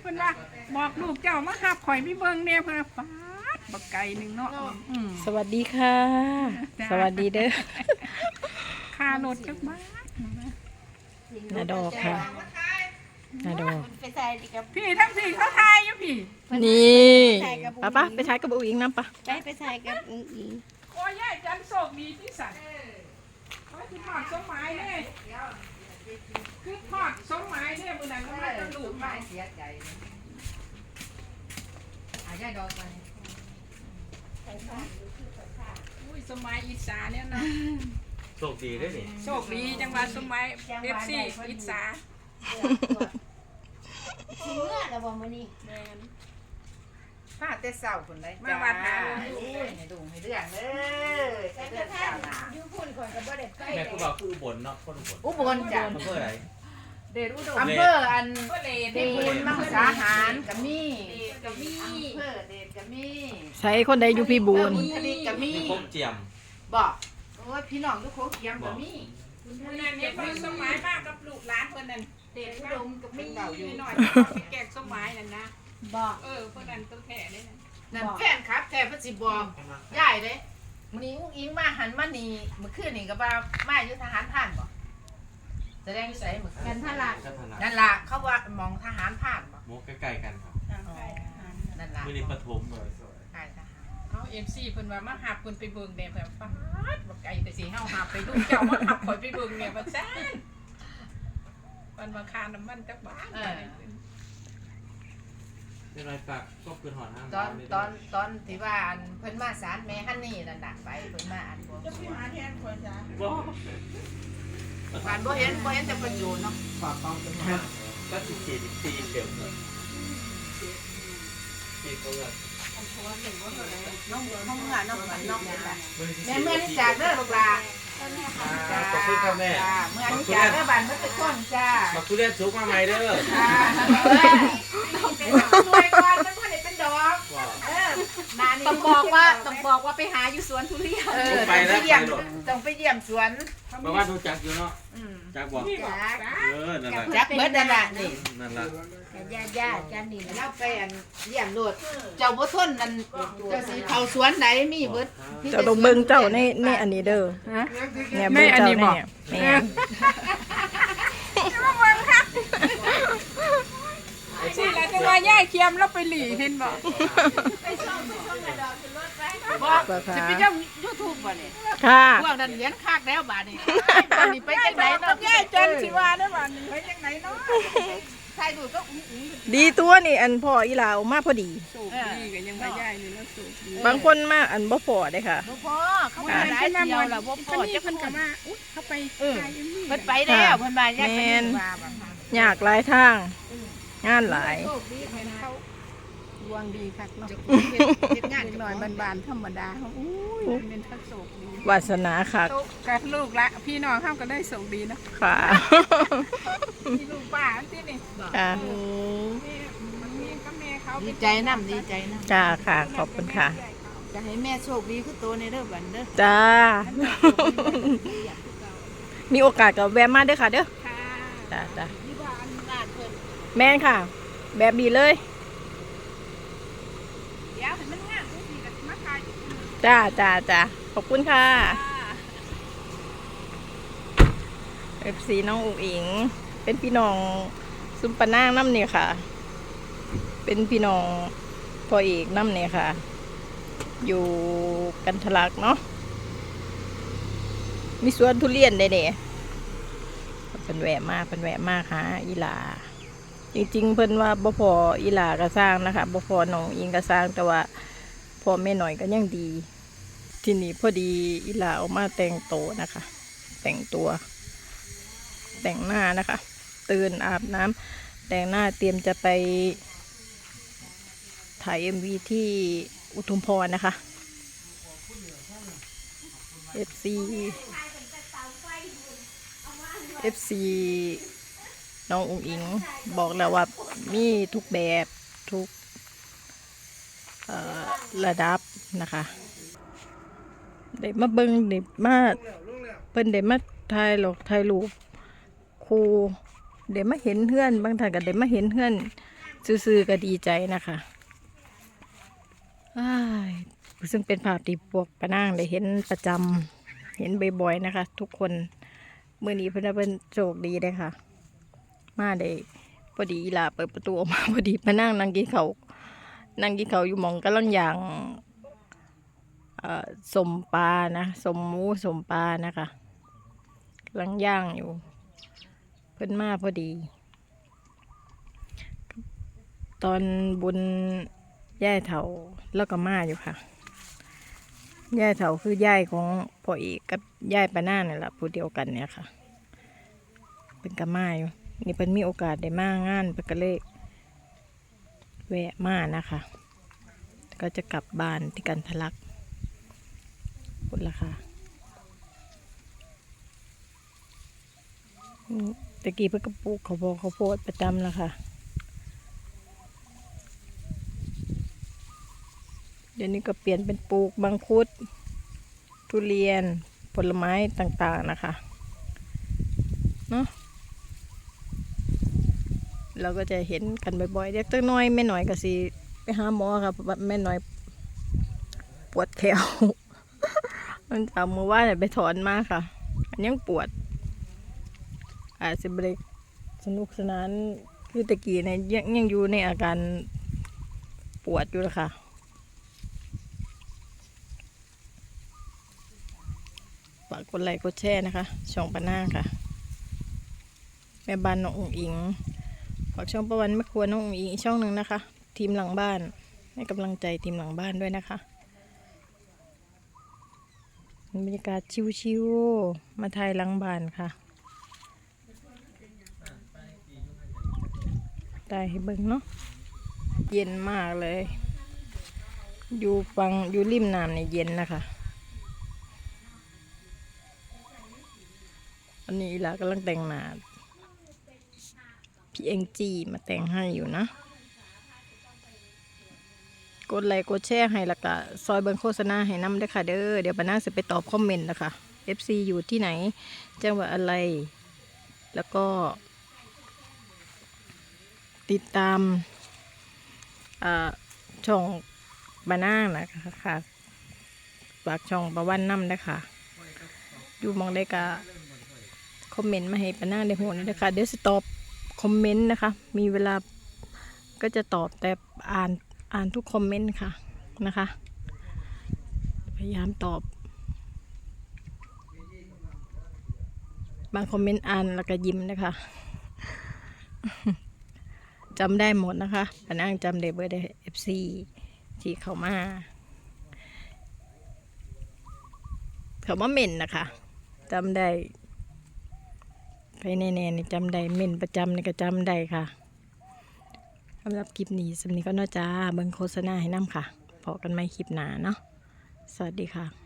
เพิ่นว่าบอกลูกเจ้ามาหับข่อยพี่เบิ่งแน่เพิ่นว่าฟาดบักไก่หนึงเนาะอืม สวัสดีค่ะ จ้า สวัสดีเด้อค่ารถจักบาทนาดอกค่ะนาดอกไปใส่ดีกับพี่ทั้งสี่เขาทายอยู่พี่นี่ป้าป้าไปใช้กระบอกอิงน้ำปะไปไปใส่กับอุ้งอิงโอ้ยยายจันโชคดีที่สัตว์เขาสิทอดสมหมายเด้ คือทอดสมหมายเด้มื้อนั้นก็มาจะลูกมาเสียใจอาญาดอกมาเนี่ยอุ้ยสมัยอิสาเนี่ยเนาะโชคดีด้วยนี่โชคดีจังว่าสมัยเอฟซีอิสาสิเมื่อแล้วบ่มื้อนี้แม่น ป้าแต่เศร้าคนได้มาวัดหาให้ดุงให้เรื่องเลยให้เรื่องเศร้านะอยู่พุ่นก่อนก็บ่ได้ไปแม่กูบอกคืออุบลเนาะคนอุบลอุบลจ้ะอำเภออะไรเดชอุดมอำเภออันก็เลเดชมังสาหารกับมีกับมีอำเภอเดชกับมีใช้คนใดอยู่พี่บูนบุญทลีกับมีมีครบเจียมบอกโอ้ยพี่น้องทุกคนเกียมกับมีมื้อนั้นเนี่ยเพิ่นสมัยมากกับลูกหลานเพิ่นนั่นเดชอุดมกับมีหน่อยแกกสมัยนั่นนะบ่เออเพิ่นนั่นตัวแท้เด้ นั่นนั่นแฟนครับแท้เพิ่นสิบอกยายเด้มื้อนี้อุ้งอิงมาหันมานี่เมื่อคืนนี่ก็ว่ามาอยู่ทหารผ่านบ่แสดงอยู่ไสเมื่อคืกันนทะลักกันทนานั่นล่ะเขาว่ามองทหารผ่านบ่โมใกล้ๆกันครับนั่นล่ะไม่ได้ปฐมเลยใช่ทหารเอาเอ็มซีเพิ่นว่ามาหับเพิ่นไปเบิ่งแน่เพิ่นฟาดบักไก่แต่สิเฮาหับไปลูกเจ้ามาหับข่อยไปเบิ่งเนี่ยว่าซ่านเพิ่นว่าค่าน้ำมันจักบาทเป็นไรฝากก็คืนหอนห้างตอนตอนตอนที่ว่าอันเพิ่นมาศาลแม่ฮันนี่นั่นน่ะไปเพิ่นมาอันบ่จะไปหาแทนคนจ้ะบ่ผ่านบ่เห็นบ่เห็นแต่ประโยชน์เนาะฝากต้องเป็นห้าก็สิบสี่สิบสี่เต็มเลยสี่เขาเลยน้องน้องเมื่อน้องเหมือนน้องนี่ล่ะแม่แม่เมื่อนี่จากเด้อลูกหลาน ขอบคุณครับแม่ จ้าเมื่อนี่จากเด้อบ้านเพิ่นไปต้นจ้า มาคุเรียนสุกมาใหม่เด้อ จ้าเออช่วยก่อนมันบ่ได้เป็นด อกว้าเออนานี่ต้องบอกว่าต้องบอกว่าไปหาอยู่สวนทุเรียน เออต้องไปเยี่ยมต้องไปเยี่ยมสวนเพราะว่าดูจักอยู่เนาะอืมจักบอกจักเออนั่นแหละจักเบิดนั่นล่ะนี่นั่นแหละญาติญาติกันนี่เราไปอันเยี่ยมโลดเจ้าบ่ทนนั่นเจ้าสิเข้าสวนไหนมีเบิดเจ้าต้องเบิ่งเจ้าในในอันนี้เด้อฮะเนี่ยเบิ่งเจ้าในเนี่ยแม่ สิแล้ วจะว่าย่ายเคียมแล้วไปหลีเห็นบ่บอกบ่สิค่ะไปเจ้า YouTube บ่นี่ค่ะพวกนั้นเหรียญคักแล้วบาดนี้บาดนี้ไปย่ายจังไหไหนนเนาะเนาะย่ายจันสิว่าได้บ่นี่ไปจังไหนเนาะใส่ดูก็อุ้งอิงดีตัวนี่อันพ่ออีหลาเอามาพอดี สูบดีก็ยังว่าย่ายนี่แล้วสูบดีบางคนมาอันบ่พอได้ค่ะบ่พอเขามาหลายเที่ยวแล้วบ่พอคนนี้จะเพิ่เพิ่นนก็ก็มาอุ๊ยเข้าไปถ่ายเอ็มวีเพิ่นไปแล้วเพิ่นมาญาติแม่เพิ่นนว่าแบบนั้นยากหลายทาง งานหลาย โชคดีให้เขาดวงดีคักเนาะจะเฮ็ดเฮ็ดงานเด็กจังน้อยมันบานๆธรรมดาเขาอุ้ยเป็นทักโศกดีวาสนาค่ะโตกับลูกละพี่น้องเขาก็ได้โศกดีเนาะค่ะมีลูกป้าอันที่นี่ค่ะแม่มันมีก็แม่เขาดีใจนำดีใจนำจ้าค่ะ ขอบคุณค่ะ จะให้แม่โชคดีคือโตในเด้อบัดเด้อจ้า มีโอกาสก็แวะมาเด้อค่ะเด้อค่ะจ้าจ้า ที่บ้านบ้านเพิ่น แมนค่ะ แบบดีเลย เดี๋ยวให้มันงามสิก็สิมาขายอยู่ที่นี่จ้าจ้าจ้าขอบคุณค่ะ FC น้องอุ๋งอิง เป็นพี่น้องซุมปะนางน้ำเนี่ยค่ะ เป็นพี่น้องพ่อเอกน้ำเนี่ยค่ะ อยู่กันทะลักเนาะมีสวนทุเรียนได้เนี่ยเป็นแหวะมากเป็นแหวะมากหาอีหลา จริงๆ เพิ่นว่าบ่พออีหลาก็สร้างนะคะบ่พอน้องอิงก็สร้างแต่ว่าพอแม่หน่อยก็ยังดี ที่นี้พอดีอีหลาออกมาแต่งโตวนะคะ แต่งตัว แต่งหน้านะคะ ตื่นอาบน้ำแต่งหน้าเตรียมจะไป ถ่ายเอ็มวีที่อุทุมพรนะคะ FC FC น้องอุ๋งอิงบอกแล้วว่ามีทุกแบบทุกระดับนะคะเด็กมาเบิงเด็กมาเพิ่นเด็กมาถ่ายหรอกถ่ายรูปครูเด็กมาเห็นเพื่อน บางท่านก็เด็กมาเห็นเพื่อนซื่อๆก็ดีใจนะคะซึ่งเป็นภาพที่พวกปะนางได้เห็นประจำเห็นบ่อยๆนะคะ ทุกคนเมื่อนี้เพิ่นน่ะเป็นโชคดีเลยค่ะ มาได้พอดีอีหลาเปิดประตูออกมาพอดีมานั่งนั่งกินเขานั่งกินเขาอยู่มองกำลังย่างสมปลานะสมหมูสมปลานะคะกำลังย่างอยู่ เพิ่นมาพอดี ตอนบุญย่ายเถาแล้วก็มาอยู่ค่ะย่ายเถาคือย่ายของพ่อเอกกับย่ายปานาเนี่ยแหละผู้เดียวกันเนี่ยค่ะ เป็นกะมาอยู่ นี่เป็นมีโอกาสได้มางานเป็นก็เลยแวะมานะคะ ก็จะกลับบ้านที่กันทะลักพุดละค่ะตะกี้เพิ่งกระปุกเขาวโพดเขาวโพดประจำแล้วค่ะ เดี๋ยวนี้ก็เปลี่ยนเป็นปลูกบังคุด ทุเรียนผลไม้ต่างๆนะคะ เนาะ เราก็จะเห็นกันบ่อยๆเด็กตัวน้อยแม่หน่อยก็สิไปหาหมอครับแม่หน่อยปวดแขวมันจำมือว่าเนี่ยไปถอนมาค่ะมันยังปวด อาจจะเบรกสนุกสนานคือตะกี้เนี่ยยังยังอยู่ในอาการปวดอยู่นะคะฝากกดไลค์กดแชร์นะคะ ช่องปานาค่ะ แม่บ้านน้องอุ๋งอิงากช่องประวันแม่ครัวน้องอีกช่องหนึ่งนะคะ ทีมหลังบ้าน ให้กำลังใจทีมหลังบ้านด้วยนะคะบรรยากาศชิวๆมาถ่ายหลังบ้านค่ะตายให้เบิ่งเนาะเย็นมากเลย อยู่ฟังอยู่ริมน้ำเนี่ยเย็นนะคะ อันนี้อีลากำลังแต่งหน้า พี่เองจีมาแต่งให้อยู่นะกดไลค์กดแชร์ให้ละก็ซอยเบิงโฆษณาให้นำด้วยค่ะเด้อเดี๋ยวปานาจะไปตอบคอมเมนต์นะคะ FC อยู่ที่ไหนจังหวัดอะไร แล้วก็ ติดตามช่องบานานะคะค่ะฝากช่องประวันน้ำนะคะอยู่มองได้กะคอมเมนต์มาให้ปานาได้หัวนี่นะคะเดี๋ยวจะตอบ คอมเมนต์นะคะ มีเวลาก็จะตอบแต่อ่านอ่านทุกคอมเมนต์ค่ะนะคะ พยายามตอบ บางคอมเมนต์อ่านแล้วก็ยิ้มนะคะจำได้หมดนะคะปานาจำได้เบอร์ได้เอฟซีที่เขามา เขามาเม่นนะคะจำได้ ไปแน่ๆนี่จำได้เม่นประจำนี่ก็จำได้ค่ะสำหรับคลิปนี้สำนี้ก็น่าจะเบิ่งโฆษณาให้น้ำค่ะพอกันไม่คลิปหนาเนาะสวัสดีค่ะ